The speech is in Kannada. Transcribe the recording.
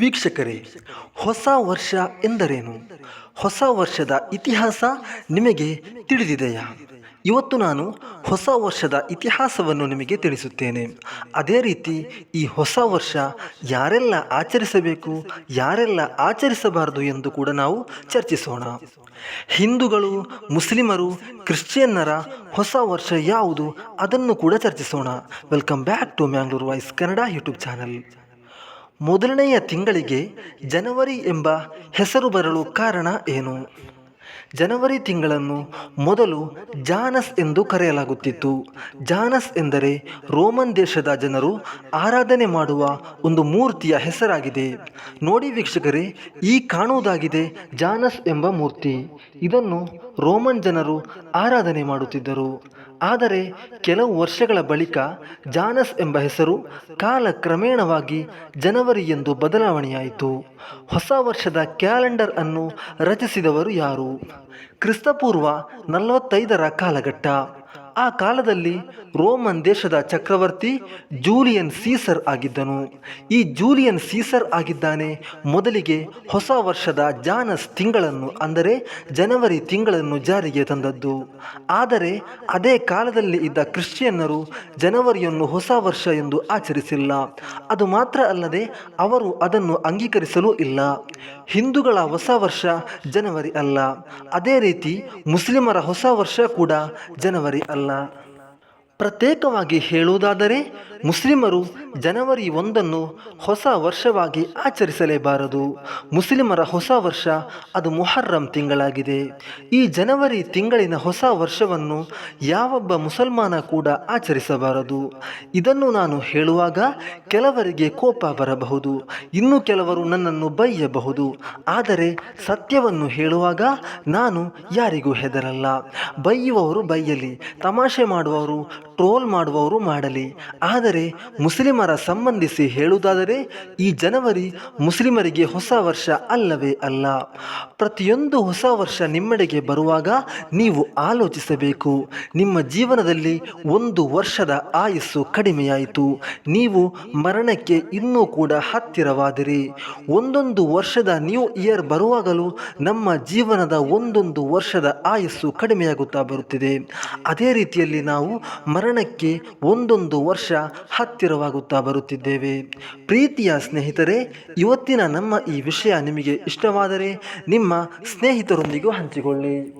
ವೀಕ್ಷಕರೇ, ಹೊಸ ವರ್ಷ ಎಂದರೇನು? ಹೊಸ ವರ್ಷದ ಇತಿಹಾಸ ನಿಮಗೆ ತಿಳಿದಿದೆಯಾ? ಇವತ್ತು ನಾನು ಹೊಸ ವರ್ಷದ ಇತಿಹಾಸವನ್ನು ನಿಮಗೆ ತಿಳಿಸುತ್ತೇನೆ. ಅದೇ ರೀತಿ ಈ ಹೊಸ ವರ್ಷ ಯಾರೆಲ್ಲ ಆಚರಿಸಬೇಕು, ಯಾರೆಲ್ಲ ಆಚರಿಸಬಾರದು ಎಂದು ಕೂಡ ನಾವು ಚರ್ಚಿಸೋಣ. ಹಿಂದೂಗಳು, ಮುಸ್ಲಿಮರು, ಕ್ರಿಶ್ಚಿಯನ್ನರ ಹೊಸ ವರ್ಷ ಯಾವುದು ಅದನ್ನು ಕೂಡ ಚರ್ಚಿಸೋಣ. Welcome back to Mangalore voice Kannada YouTube channel. ಮೊದಲನೆಯ ತಿಂಗಳಿಗೆ ಜನವರಿ ಎಂಬ ಹೆಸರು ಬರಲು ಕಾರಣ ಏನು? ಜನವರಿ ತಿಂಗಳನ್ನು ಮೊದಲು ಜಾನಸ್ ಎಂದು ಕರೆಯಲಾಗುತ್ತಿತ್ತು. ಜಾನಸ್ ಎಂದರೆ ರೋಮನ್ ದೇಶದ ಜನರು ಆರಾಧನೆ ಮಾಡುವ ಒಂದು ಮೂರ್ತಿಯ ಹೆಸರಾಗಿದೆ. ನೋಡಿ ವೀಕ್ಷಕರೇ, ಈ ಕಾಣುವುದಾಗಿದೆ ಜಾನಸ್ ಎಂಬ ಮೂರ್ತಿ. ಇದನ್ನು ರೋಮನ್ ಜನರು ಆರಾಧನೆ ಮಾಡುತ್ತಿದ್ದರು. ಆದರೆ ಕೆಲವು ವರ್ಷಗಳ ಬಳಿಕ ಜಾನಸ್ ಎಂಬ ಹೆಸರು ಕಾಲಕ್ರಮೇಣವಾಗಿ ಜನವರಿ ಎಂದು ಬದಲಾವಣೆಯಾಯಿತು. ಹೊಸ ವರ್ಷದ ಕ್ಯಾಲೆಂಡರ್ ಅನ್ನು ರಚಿಸಿದವರು ಯಾರು? ಕ್ರಿಸ್ತಪೂರ್ವ ನಲವತ್ತೈದರ ಕಾಲಘಟ್ಟ. ಆ ಕಾಲದಲ್ಲಿ ರೋಮನ್ ದೇಶದ ಚಕ್ರವರ್ತಿ ಜೂಲಿಯನ್ ಸೀಸರ್ ಆಗಿದ್ದನು. ಈ ಜೂಲಿಯನ್ ಸೀಸರ್ ಆಗಿದ್ದಾನೆ ಮೊದಲಿಗೆ ಹೊಸ ವರ್ಷದ ಜಾನಸ್ ತಿಂಗಳನ್ನು, ಅಂದರೆ ಜನವರಿ ತಿಂಗಳನ್ನು ಜಾರಿಗೆ ತಂದದ್ದು. ಆದರೆ ಅದೇ ಕಾಲದಲ್ಲಿ ಇದ್ದ ಕ್ರಿಶ್ಚಿಯನ್ನರು ಜನವರಿಯನ್ನು ಹೊಸ ವರ್ಷ ಎಂದು ಆಚರಿಸಿಲ್ಲ. ಅದು ಮಾತ್ರ ಅಲ್ಲದೆ ಅವರು ಅದನ್ನು ಅಂಗೀಕರಿಸಲೂ ಇಲ್ಲ. ಹಿಂದೂಗಳ ಹೊಸ ವರ್ಷ ಜನವರಿ ಅಲ್ಲ. ಅದೇ ರೀತಿ ಮುಸ್ಲಿಮರ ಹೊಸ ವರ್ಷ ಕೂಡ ಜನವರಿ ಅಲ್ಲ. ಪ್ರತ್ಯೇಕವಾಗಿ ಹೇಳುವುದಾದರೆ ಮುಸ್ಲಿಮರು ಜನವರಿ ಒಂದನ್ನು ಹೊಸ ವರ್ಷವಾಗಿ ಆಚರಿಸಲೇಬಾರದು. ಮುಸ್ಲಿಮರ ಹೊಸ ವರ್ಷ ಅದು ಮುಹರ್ರಂ ತಿಂಗಳಾಗಿದೆ. ಈ ಜನವರಿ ತಿಂಗಳಿನ ಹೊಸ ವರ್ಷವನ್ನು ಯಾವೊಬ್ಬ ಮುಸಲ್ಮಾನ ಕೂಡ ಆಚರಿಸಬಾರದು. ಇದನ್ನು ನಾನು ಹೇಳುವಾಗ ಕೆಲವರಿಗೆ ಕೋಪ ಬರಬಹುದು. ಇನ್ನು ಕೆಲವರು ನನ್ನನ್ನು ಬೈಯಬಹುದು. ಆದರೆ ಸತ್ಯವನ್ನು ಹೇಳುವಾಗ ನಾನು ಯಾರಿಗೂ ಹೆದರಲ್ಲ. ಬೈಯುವವರು ಬೈಯಲಿ, ತಮಾಷೆ ಮಾಡುವವರು, ಟ್ರೋಲ್ ಮಾಡುವವರು ಮಾಡಲಿ. ಆದರೆ ಮುಸ್ಲಿಮರ ಸಂಬಂಧಿಸಿ ಹೇಳುವುದಾದರೆ, ಈ ಜನವರಿ ಮುಸ್ಲಿಮರಿಗೆ ಹೊಸ ವರ್ಷ ಅಲ್ಲವೇ ಅಲ್ಲ. ಪ್ರತಿಯೊಂದು ಹೊಸ ವರ್ಷ ನಿಮ್ಮೆಡೆಗೆ ಬರುವಾಗ ನೀವು ಆಲೋಚಿಸಬೇಕು. ನಿಮ್ಮ ಜೀವನದಲ್ಲಿ ಒಂದು ವರ್ಷದ ಆಯಸ್ಸು ಕಡಿಮೆಯಾಯಿತು. ನೀವು ಮರಣಕ್ಕೆ ಇನ್ನೂ ಕೂಡ ಹತ್ತಿರವಾದಿರಿ. ಒಂದೊಂದು ವರ್ಷದ ನ್ಯೂ ಇಯರ್ ಬರುವಾಗಲೂ ನಮ್ಮ ಜೀವನದ ಒಂದೊಂದು ವರ್ಷದ ಆಯಸ್ಸು ಕಡಿಮೆಯಾಗುತ್ತಾ ಬರುತ್ತಿದೆ. ಅದೇ ರೀತಿಯಲ್ಲಿ ನಾವು ಮರಣಕ್ಕೆ ಒಂದೊಂದು ವರ್ಷ ಹತ್ತಿರವಾಗುತ್ತಾ ಬರುತ್ತಿದ್ದೇವೆ. ಪ್ರೀತಿಯ ಸ್ನೇಹಿತರೆ ಇವತ್ತಿನ ನಮ್ಮ ಈ ವಿಷಯ ನಿಮಗೆ ಇಷ್ಟವಾದರೆ ನಿಮ್ಮ ಸ್ನೇಹಿತರೊಂದಿಗೂ ಹಂಚಿಕೊಳ್ಳಿ.